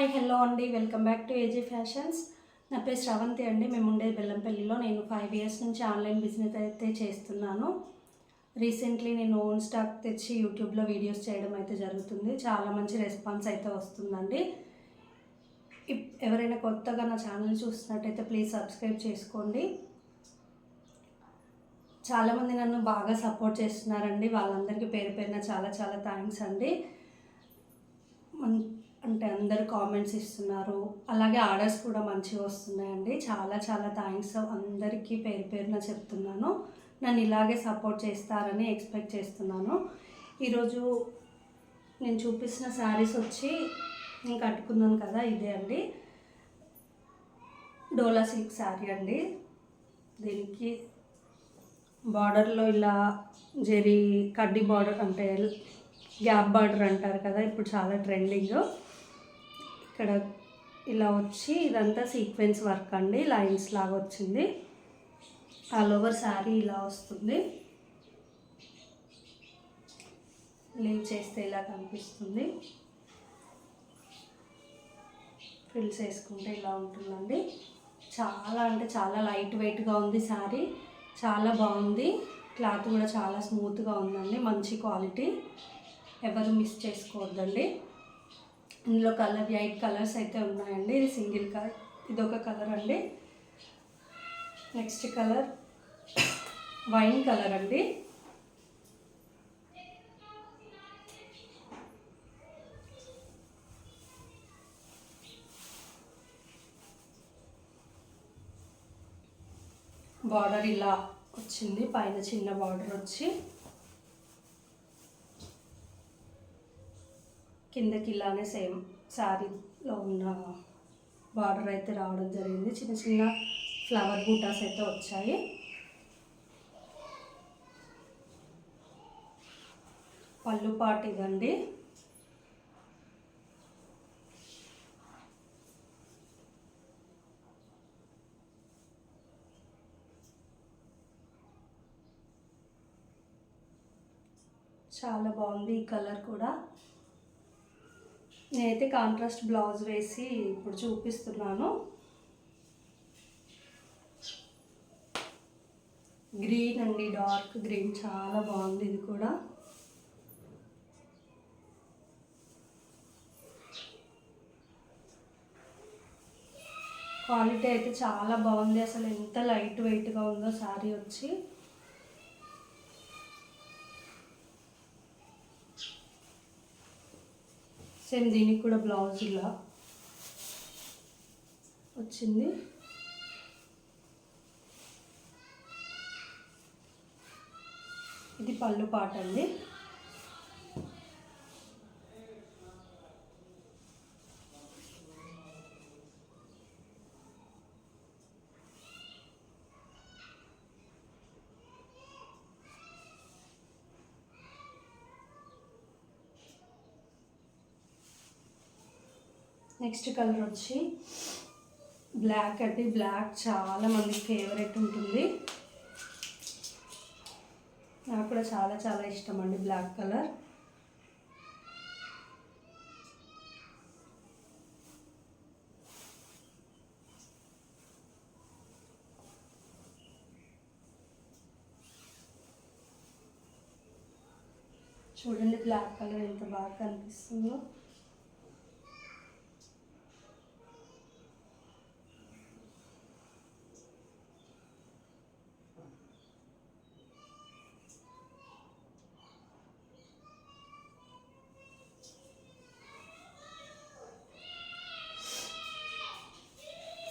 Hi hello అండి. Welcome back to AG Fashions. నా పేరు శ్రవంతి అండి. మేము ఉండేది బెల్లంపల్లిలో. నేను ఫైవ్ ఇయర్స్ నుంచి ఆన్లైన్ బిజినెస్ అయితే చేస్తున్నాను. రీసెంట్లీ నేను ఓన్ స్టాక్ తెచ్చి యూట్యూబ్లో వీడియోస్ చేయడం అయితే జరుగుతుంది. చాలా మంచి రెస్పాన్స్ అయితే వస్తుందండి. ఇప్- ఎవరైనా కొత్తగా నా ఛానల్ చూస్తున్నట్టయితే ప్లీజ్ సబ్స్క్రైబ్ చేసుకోండి. చాలామంది నన్ను బాగా సపోర్ట్ చేస్తున్నారండి. వాళ్ళందరికీ పేరు పేరున చాలా చాలా థ్యాంక్స్ అండి. అంటే అందరు కామెంట్స్ ఇస్తున్నారు. అలాగే ఆర్డర్స్ కూడా మంచిగా వస్తున్నాయండి. చాలా చాలా థ్యాంక్స్ అందరికీ పేరు పేరున చెప్తున్నాను. నన్ను ఇలాగే సపోర్ట్ చేస్తారని ఎక్స్పెక్ట్ చేస్తున్నాను. ఈరోజు నేను చూపిస్తున్న శారీస్ వచ్చి నేను కట్టుకున్నాను కదా ఇదే అండి. డోలా సిల్క్ శారీ అండి. దీనికి బార్డర్లో ఇలా జెరీ కడ్డీ బార్డర్ అంటే గ్యాప్ బార్డర్ అంటారు కదా ఇప్పుడు చాలా ట్రెండింగ్ ఇక్కడ ఇలా వచ్చి ఇదంతా సీక్వెన్స్ వర్క్ అండి లైన్స్ లాగా వచ్చింది. ఆల్ ఓవర్ శారీ ఇలా వస్తుంది. లీవ్ చేస్తే ఇలా కనిపిస్తుంది. ఫిల్స్ వేసుకుంటే ఇలా ఉంటుందండి. చాలా అంటే చాలా లైట్ వెయిట్గా ఉంది శారీ. చాలా బాగుంది. క్లాత్ కూడా చాలా స్మూత్గా ఉందండి. మంచి క్వాలిటీ. ఎవరు మిస్ చేసుకోవద్దండి. ఇందులో కలర్ ఎయిట్ కలర్స్ అయితే ఉన్నాయండి. ఇది సింగిల్ కలర్ ఇది ఒక కలర్ అండి. నెక్స్ట్ కలర్ వైన్ కలర్ అండి. బార్డర్ ఇలా వచ్చింది. పైన చిన్న బార్డర్ వచ్చి కిందకి ఇలానే సేమ్ శారీలో ఉన్న బార్డర్ అయితే రావడం జరిగింది. చిన్న చిన్న ఫ్లవర్ బూటాస్ అయితే వచ్చాయి. పళ్ళు పాటు ఇదండి చాలా బాగుంది ఈ కలర్ కూడా. నేనైతే కాంట్రాస్ట్ బ్లౌజ్ వేసి ఇప్పుడు చూపిస్తున్నాను. గ్రీన్ అండి డార్క్ గ్రీన్ చాలా బాగుంది ఇది కూడా. క్వాలిటీ అయితే చాలా బాగుంది. అసలు ఎంత లైట్ వెయిట్గా ఉందో శారీ వచ్చి. సేమ్ దీనికి కూడా బ్లౌజ్ ఇలా వచ్చింది. ఇది పళ్ళు పాట అండి నెక్స్ట్ కలర్ వచ్చి బ్లాక్ అండి. బ్లాక్ చాలా మందికి ఫేవరెట్ ఉంటుంది. నాకు కూడా చాలా చాలా ఇష్టం అండి బ్లాక్ కలర్. చూడండి బ్లాక్ కలర్ ఎంత బాగా కనిపిస్తుందో.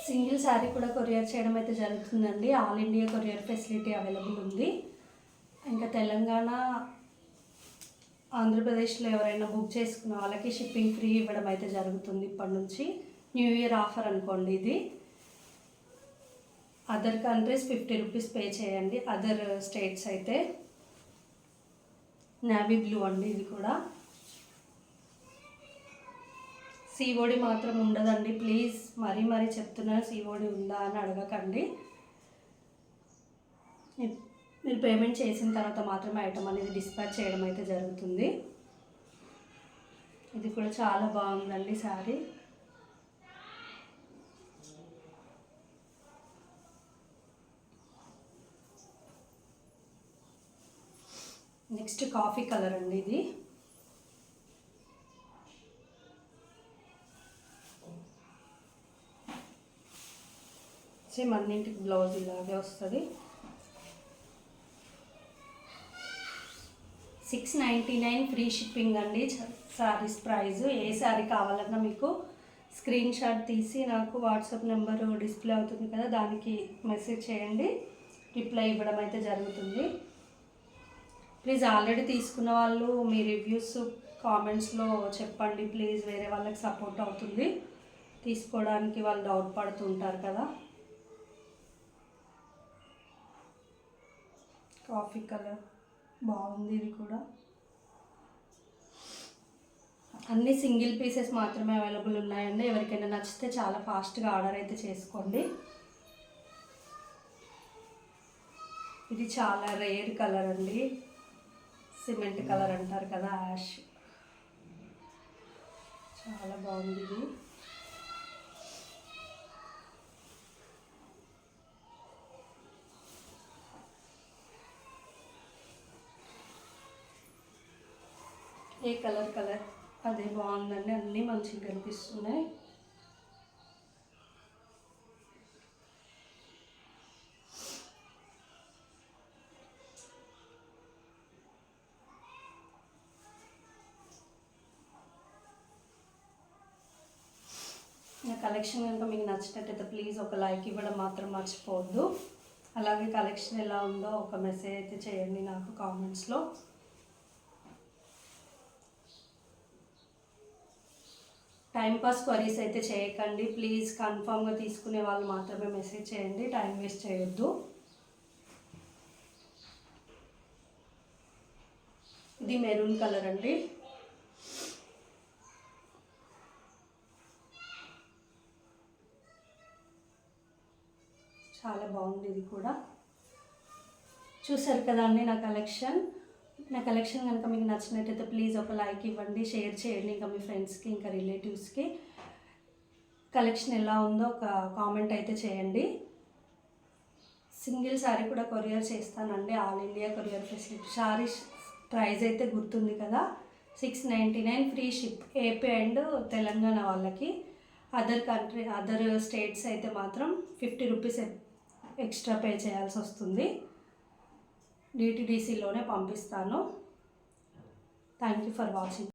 సింగిల్ శారీ కూడా కొరియర్ చేయడం అయితే జరుగుతుందండి. All India courier facility available ఉంది. ఇంకా తెలంగాణ ఆంధ్రప్రదేశ్లో ఎవరైనా బుక్ చేసుకున్న వాళ్ళకి షిప్పింగ్ ఫ్రీ ఇవ్వడం అయితే జరుగుతుంది ఇప్పటి నుంచి. న్యూ ఇయర్ ఆఫర్ అనుకోండి ఇది. Other countries fifty rupees pay చేయండి. అదర్ స్టేట్స్ అయితే. నావీ బ్లూ అండి ఇది కూడా. సీఓడి మాత్రం ఉండదండి. ప్లీజ్ మరీ మరీ చెప్తున్నాను సీఓడి ఉందా అని అడగకండి. మీరు పేమెంట్ చేసిన తర్వాత మాత్రమే ఐటమ్ అనేది డిస్పాచ్ చేయడం అయితే జరుగుతుంది. ఇది కూడా చాలా బాగుందండి శారీ. నెక్స్ట్ కాఫీ కలర్ అండి ఇది. సేమ్ అన్నింటికి బ్లౌజ్ ఇలాగే వస్తుంది. Six ninety nine free shipping అండి శారీస్ ప్రైస్ ఏ శారీ కావాలన్నా మీకు స్క్రీన్ షాట్ తీసి నాకు వాట్సాప్ నెంబర్ డిస్ప్లే అవుతుంది కదా దానికి మెసేజ్ చేయండి. రిప్లై ఇవ్వడం అయితే జరుగుతుంది. ప్లీజ్ ఆల్రెడీ తీసుకున్న వాళ్ళు మీ రివ్యూస్ కామెంట్స్లో చెప్పండి. ప్లీజ్ వేరే వాళ్ళకి సపోర్ట్ అవుతుంది. తీసుకోవడానికి వాళ్ళు డౌట్ పడుతుంటారు కదా. కాఫీ కలర్ బాగుంది ఇది కూడా. అన్ని సింగిల్ పీసెస్ మాత్రమే అవైలబుల్ ఉన్నాయండి. ఎవరికైనా నచ్చితే చాలా ఫాస్ట్గా ఆర్డర్ అయితే చేసుకోండి. ఇది చాలా రేర్ కలర్ అండి. సిమెంట్ కలర్ అంటారు కదా యాష్. చాలా బాగుంది ఇది. ఏ కలర్ కలర్? అదే బాగుందండి అన్నీ మంచిగా కనిపిస్తున్నాయి. నా కలెక్షన్ కనుక మీకు నచ్చినట్టయితే ప్లీజ్ ఒక లైక్ ఇవ్వడం మాత్రం మర్చిపోవద్దు. అలాగే కలెక్షన్ ఎలా ఉందో ఒక మెసేజ్ అయితే చేయండి నాకు కామెంట్స్లో. టైంపాస్ క్వరీస్ అయితే చేయకండి. ప్లీజ్ కన్ఫామ్గా తీసుకునే వాళ్ళు మాత్రమే మెసేజ్ చేయండి. టైం వేస్ట్ చేయొద్దు. ఇది మెరూన్ కలర్ అండి. చాలా బాగుంది ఇది కూడా. చూసారు కదా అండి నా కలెక్షన్. నా కలెక్షన్ కనుక మీకు నచ్చినట్టయితే ప్లీజ్ ఒక లైక్ ఇవ్వండి షేర్ చేయండి ఇంకా మీ ఫ్రెండ్స్కి ఇంకా రిలేటివ్స్కి కలెక్షన్ ఎలా ఉందో ఒక కామెంట్ అయితే చేయండి. సింగిల్ శారీ కూడా కొరియర్ చేస్తానండి all India courier facility sari price అయితే గుర్తుంది కదా six ninety nine free ship AP and Telangana వాళ్ళకి. అదర్ కంట్రీ అదర్ స్టేట్స్ అయితే మాత్రం ఫిఫ్టీ రూపీస్ ఎక్స్ట్రా పే చేయాల్సి వస్తుంది. డిటిడిసిలోనే పంపిస్తాను. Thank you for watching